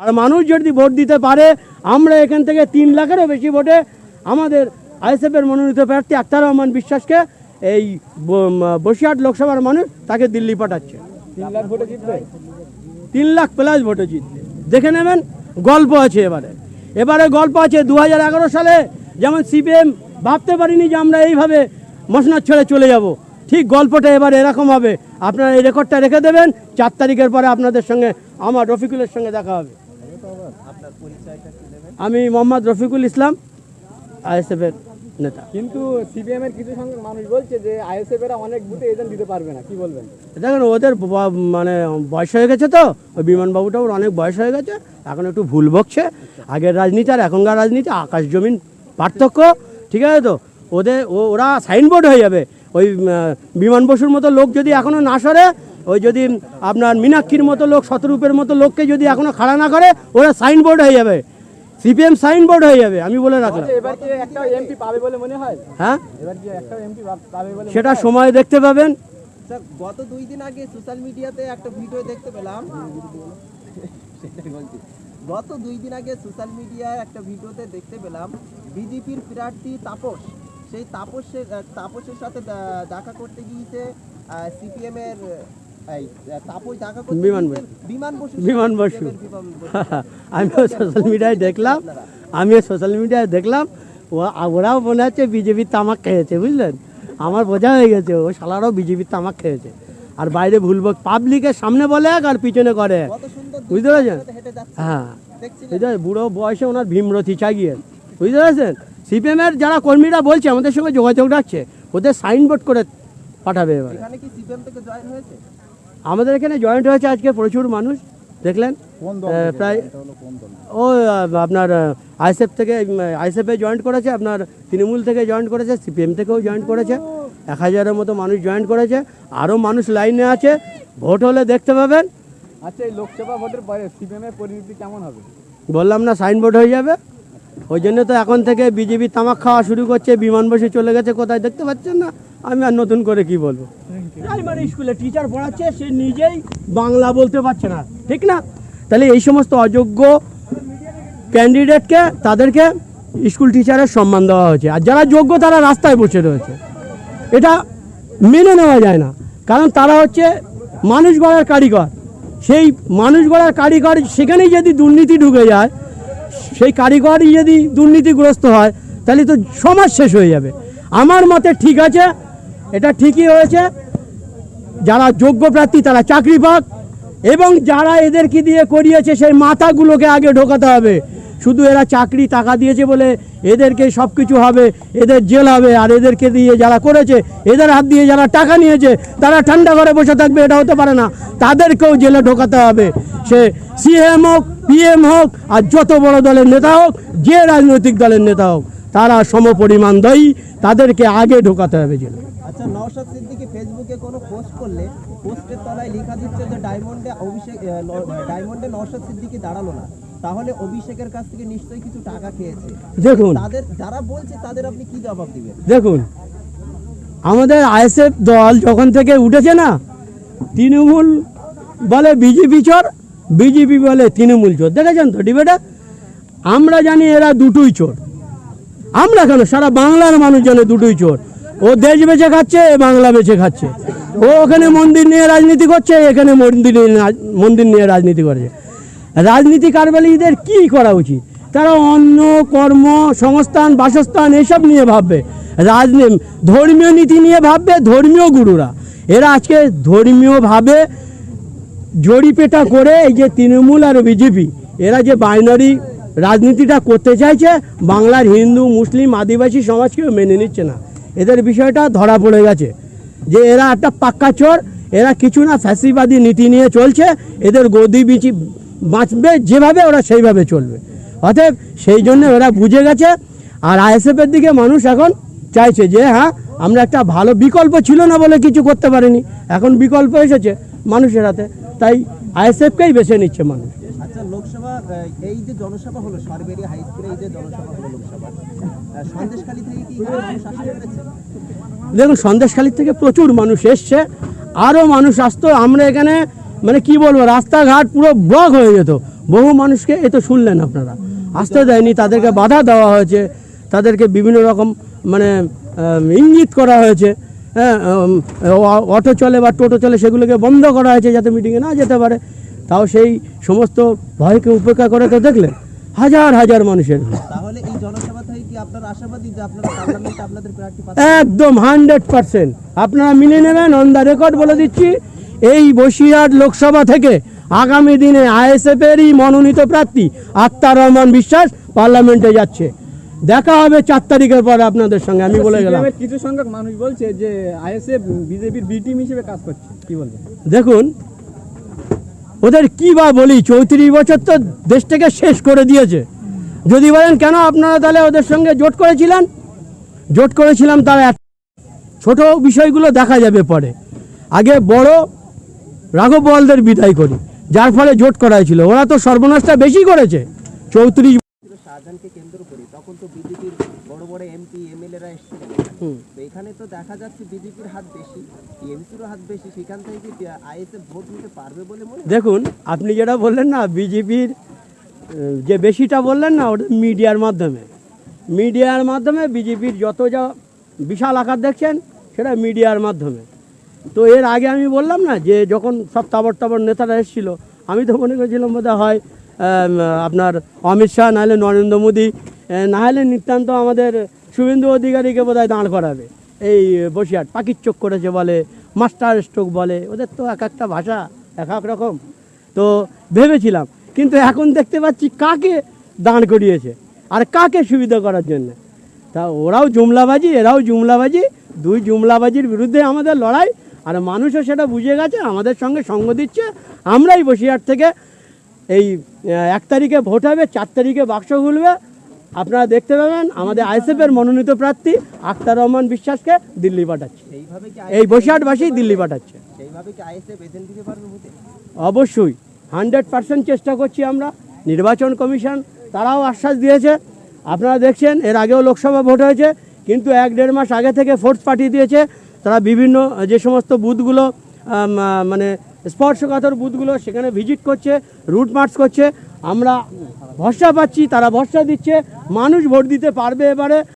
আর মানুষ যদি ভোট দিতে পারে আমরা এখান থেকে তিন লাখেরও বেশি ভোটে আমাদের আইএসএফের মনোনীত প্রার্থী আক্তার রহমান বিশ্বাসকে এই বসিরহাট লোকসভার মানুষ তাকে দিল্লি পাঠাচ্ছে। তিন লাখ ভোটে জিতবে? তিন লাখ প্লাস ভোটে জিতবে। দেখে নেবেন গল্প আছে এবারে। এবারে গল্প আছে দু হাজার এগারো সালে যেমন সিপিএম ভাবতে পারিনি যে আমরা এইভাবে মসনাদ ছেড়ে চলে যাব। ঠিক গল্পটা এবার এরকম হবে। আপনারা এই রেকর্ডটা রেখে দেবেন চার তারিখের পরে আপনাদের সঙ্গে আমার রফিকুলের সঙ্গে দেখা হবে। আমি মোহাম্মদ রফিকুল ইসলাম আইএসএফের নেতা। কিন্তু সিপিএম এর কিছু সংখ্যক মানুষ বলছে যে আইএসএফ এরা অনেক বুথে এজেন্ট দিতে পারবে না কি বলবেন? দেখেন ওদের মানে বয়স হয়ে গেছে তো ওই বিমানবাবুটাও অনেক বয়স হয়ে গেছে এখন একটু ভুল বকছে। আগের রাজনীতি আর এখনকার রাজনীতি আকাশ জমিন পার্থক্য ঠিক আছে তো? ওদের ওরা সাইনবোর্ড হয়ে যাবে। ওই বিমান বসুর মতো লোক যদি এখনও না সরে ওই যদি আপনার মীনাক্ষীর মতো লোক শতরূপের মতো লোককে যদি এখনও খাড়া না করে ওরা সাইনবোর্ড হয়ে যাবে। সিপিএম সাইনবোর্ড হয়ে যাবে আমি বলে রাখলাম। এবার একটা এমপি পাবে বলে মনে হয়? হ্যাঁ? এবার একটা এমপি সেটা সময় দেখতে পাবেন। গত দুই দিন আগে সোশ্যাল মিডিয়াতে একটা ভিডিও দেখতে পেলাম। গত দুই দিন আগে সোশ্যাল মিডিয়ায় একটা ভিডিওতে দেখতে পেলাম বিজেপির প্রার্থী তাপস। সেই তাপসের তাপসের সাথে দেখা করতে গিয়েছে সিপিএম বিমান বিমান বসু বিমান। আমিও সোশ্যাল মিডিয়ায় দেখলাম। আমিও সোশ্যাল মিডিয়ায় দেখলাম। ওরাও মনে হচ্ছে বিজেপির তামাক খেয়েছে বুঝলেন? আমার বোঝা হয়ে গেছে ও শালারাও বিজেপির তামাক খেয়েছে। আর বাইরে ভুলবো পাবলিকের সামনে বলে এক আর পিছনে করে। বুঝতে পেরেছেন? হ্যাঁ। বুঝতে বুড়ো বয়সে ওনার ভীমরথি চাগিয়ে। বুঝতে পেরেছেন? সিপিএমের যারা কর্মীরা বলছে আমাদের সঙ্গে যোগাযোগ রাখছে ওদের সাইনবোর্ড করে পাঠাবে এবার। আমাদের এখানে জয়েন্ট হয়েছে আজকে প্রচুর মানুষ দেখলেন? প্রায় ও আপনার আইসএফ থেকে আইএসএফে জয়েন্ট করেছে আপনার তৃণমূল থেকে জয়েন্ট করেছে সিপিএম থেকেও জয়েন্ট করেছে এক হাজারের মতো মানুষ জয়েন্ট করেছে আরও মানুষ লাইনে আছে ভোট হলে দেখতে পাবেন। আচ্ছা এই লোকসভা ভোটের পরে সিপিএম এর পরিণতি কেমন হবে? বললাম না সাইনবোর্ড হয়ে যাবে। ওই জন্য তো এখন থেকে বিজেপি তামাক খাওয়া শুরু করছে বিমান বসে চলে গেছে কোথায় দেখতে পাচ্ছেন না? আমি আর নতুন করে কি বলব? প্রাইমারি স্কুলে টিচার পড়াচ্ছে সে নিজেই বাংলা বলতে পারছে না ঠিক না? তাহলে এই সমস্ত অযোগ্য ক্যান্ডিডেটকে তাদেরকে স্কুল টিচারের সম্মান দেওয়া হয়েছে। আর যারা যোগ্য তারা রাস্তায় বসে রয়েছে। এটা মেনে নেওয়া যায় না। কারণ তারা হচ্ছে মানুষ গড়ার কারিগর। সেই মানুষ গড়ার কারিগর সেখানেই যদি দুর্নীতি ঢুকে যায় সেই কারিগরই যদি দুর্নীতিগ্রস্ত হয়, তাহলে তো সমাজ শেষ হয়ে যাবে। আমার মতে ঠিক আছে, এটা ঠিকই হয়েছে। যারা যোগ্য প্রার্থী, তারা চাকরি পাক এবং যারা এদেরকে দিয়ে করিয়েছে, সেই মাথাগুলোকে আগে ঢোকাতে হবে। শুধু এরা চাকরি টাকা দিয়েছে বলে এদেরকে সব কিছু হবে, এদের জেল হবে, আর এদেরকে দিয়ে যারা করেছে, এদের হাত দিয়ে যারা টাকা নিয়েছে, তারা ঠান্ডা ঘরে বসে থাকবে, এটা হতে পারে না। তাদেরকেও জেলে ঢোকাতে হবে। সে সিএম হোক, পিএম হোক, আর যত বড় দলের নেতা হোক, যে রাজনৈতিক দলের নেতা হোক, তারা সমপরিমাণ দয়ী, তাদেরকে আগে ঢোকাতে হবে জেলে। আচ্ছা নওশাদ ফেসবুকে কোনো পোস্ট করলে পোস্টের তলায় লেখা দিচ্ছে যে ডায়মন্ডে অভিষেক ডায়মন্ডে নওশাদ দাঁড়াল না। তাহলে অভিষেকের কাছ থেকে নিশ্চয়ই কিছু টাকা খেয়েছে। দেখুন। তাদের যারা বলছে তাদের আপনি কি জবাব দিবেন? দেখুন আমাদের আইএসএফ দল যখন থেকে উঠেছে না তৃণমূল বলে বিজেপি চোর বিজেপি বলে তৃণমূল চোর। দেখেছেন তো ডিবেটা? আমরা জানি এরা দুটোই চোর। আমরা কেন? সারা বাংলার মানুষ জানে দুটোই চোর। ও দেশ বেঁচে খাচ্ছে এ বাংলা বেঁচে খাচ্ছে। ও ওখানে মন্দির নিয়ে রাজনীতি করছে এখানে মন্দির নিয়ে মন্দির নিয়ে রাজনীতি করছে। রাজনীতি কারবালিদের কি করা উচিত? তারা অন্য কর্ম, সংস্থান, বাসস্থান এসব নিয়ে ভাববে। রাজনীতি, ধর্মীয় নীতি নিয়ে ভাববে ধর্মীয় গুরুরা। এরা আজকে ধর্মীয়ভাবে জড়িপেটা করে এই যে তৃণমূল আর বিজেপি, এরা যে বাইনারি রাজনীতিটা করতে চাইছে, বাংলার হিন্দু, মুসলিম, আদিবাসী সমাজকেও মেনে নিচ্ছে না। এদের বিষয়টা ধরা পড়ে গেছে। যে এরা একটা পাক্কা চোর, এরা কিছু না ফ্যাসিবাদী নীতি নিয়ে চলছে, এদের গদি বিচি বাঁচবে যেভাবে ওরা সেইভাবে চলবে। অতএব সেই জন্য ওরা বুঝে গেছে। আর আইএসএফের দিকে মানুষ এখন চাইছে যে হ্যাঁ আমরা একটা ভালো বিকল্প ছিল না বলে কিছু করতে পারিনি। এখন বিকল্প এসেছে মানুষের হাতে। তাই আইএসএফকেই বেছে নিচ্ছে মানুষ? আচ্ছা লোকসভা এই যে জনসভা হলো সরবেরি হাই স্কুলে এই যে জনসভা হলো লোকসভা সন্দেশখালী থেকে কি এখানে মানুষ আসতে পেরেছে? দেখুন সন্দেশখালির থেকে প্রচুর মানুষ এসছে। আরও মানুষ আসতো। আমরা এখানে মানে কি বলব রাস্তাঘাট পুরো ব্লক হয়ে যেত। বহু মানুষকে এ তো শুনলেন আপনারা। আসতে দেয়নি তাদেরকে বাধা দেওয়া হয়েছে তাদেরকে বিভিন্ন রকম মানে ইঙ্গিত করা হয়েছে। হ্যাঁ অটো চলে বা টোটো চলে সেগুলোকে বন্ধ করা হয়েছে যাতে মিটিংয়ে না যেতে পারে। তাও সেই সমস্ত ভয়কে উপেক্ষা করে তো দেখলেন হাজার হাজার মানুষের। একদম হান্ড্রেড পার্সেন্ট আপনারা মিলে নেবেন অন দ্য রেকর্ড বলে দিচ্ছি। এই বসিরহাট লোকসভা থেকে আগামী দিনে আইএসএফ এরই মনোনীত প্রার্থী আক্তার রহমান বিশ্বাস পার্লামেন্টে যাচ্ছে। দেখা হবে চার তারিখের পরে আপনাদের সঙ্গে আমি বলে গেলাম। কিছু সংখ্যক মানুষ বলছে যে আইএসএফ বিজেপির বি টিম হিসেবে কাজ করছে কি বলবেন? দেখুন ওদের কি বা বলি চৌত্রিশ বছর তো দেশটাকে শেষ করে দিয়েছে। যদি বলেন কেন আপনারা তাহলে ওদের সঙ্গে জোট করেছিলেন? জোট করেছিলাম তার ছোট বিষয়গুলো দেখা যাবে পরে। আগে বড় রাঘব বোয়ালদের বিদায় করি। যার ফলে জোট করা হয়েছিল ওরা তো সর্বনাশটা বেশি করেছে। চৌত্রিশ শাহজাহানকে কেন্দ্র করে তখন তো বিজেপির বড় বড় এমপি এমএলএরা এসেছিলেন হুম। তো এখানে তো দেখা যাচ্ছে বিজেপির হাত বেশি টিএমসিরও হাত বেশি সেখান থেকে কি আইএসএফ ভোট নিতে পারবে বলে মনে দেখুন আপনি যেটা বললেন না বিজেপির যে বেশিটা বললেন না ওটা মিডিয়ার মাধ্যমে। মিডিয়ার মাধ্যমে বিজেপির যত যা বিশাল আকার দেখছেন সেটা মিডিয়ার মাধ্যমে। তো এর আগে আমি বললাম না যে যখন সব তাবর তাবর নেতারা এসেছিল, আমি তো মনে করেছিলাম বোধ হয় আপনার অমিত শাহ নাহলে নরেন্দ্র মোদী নাহলে নিত্যান্ত আমাদের শুভেন্দু অধিকারীকে বোধ হয় দাঁড় করাবে। এই বসিয়াট পাখির চোখ করেছে বলে, মাস্টার স্ট্রোক বলে, ওদের তো এক একটা ভাষা এক এক রকম। তো ভেবেছিলাম, কিন্তু এখন দেখতে পাচ্ছি কাকে দাঁড় করিয়েছে আর কাকে সুবিধা করার জন্য। তা ওরাও জুমলাবাজি, এরাও জুমলাবাজি, দুই জুমলাবাজির বিরুদ্ধে আমাদের লড়াই আর মানুষও সেটা বুঝে গেছে আমাদের সঙ্গে সঙ্গ দিচ্ছে। আমরাই বসিরহাট থেকে এই এক তারিখে ভোট হবে চার তারিখে বাক্স খুলবে। আপনারা দেখতে পাবেন আমাদের আইএসএফের মনোনীত প্রার্থী আখতার রহমান বিশ্বাসকে দিল্লি পাঠাচ্ছে। এই বসিরহাটবাসী দিল্লি পাঠাচ্ছে। অবশ্যই হান্ড্রেড পার্সেন্ট চেষ্টা করছি আমরা। নির্বাচন কমিশন তারাও আশ্বাস দিয়েছে। আপনারা দেখছেন এর আগেও লোকসভা ভোট হয়েছে কিন্তু এক দেড় মাস আগে থেকে ফোর্স পাঠিয়ে দিয়েছে। তারা বিভিন্ন, যে সমস্ত বুথগুলো মানে স্পর্শকাতর বুথগুলো সেখানে ভিজিট করছে, রুট মার্চ করছে। আমরা ভরসা পাচ্ছি, তারা ভরসা দিচ্ছে। মানুষ ভোট দিতে পারবে এবারে।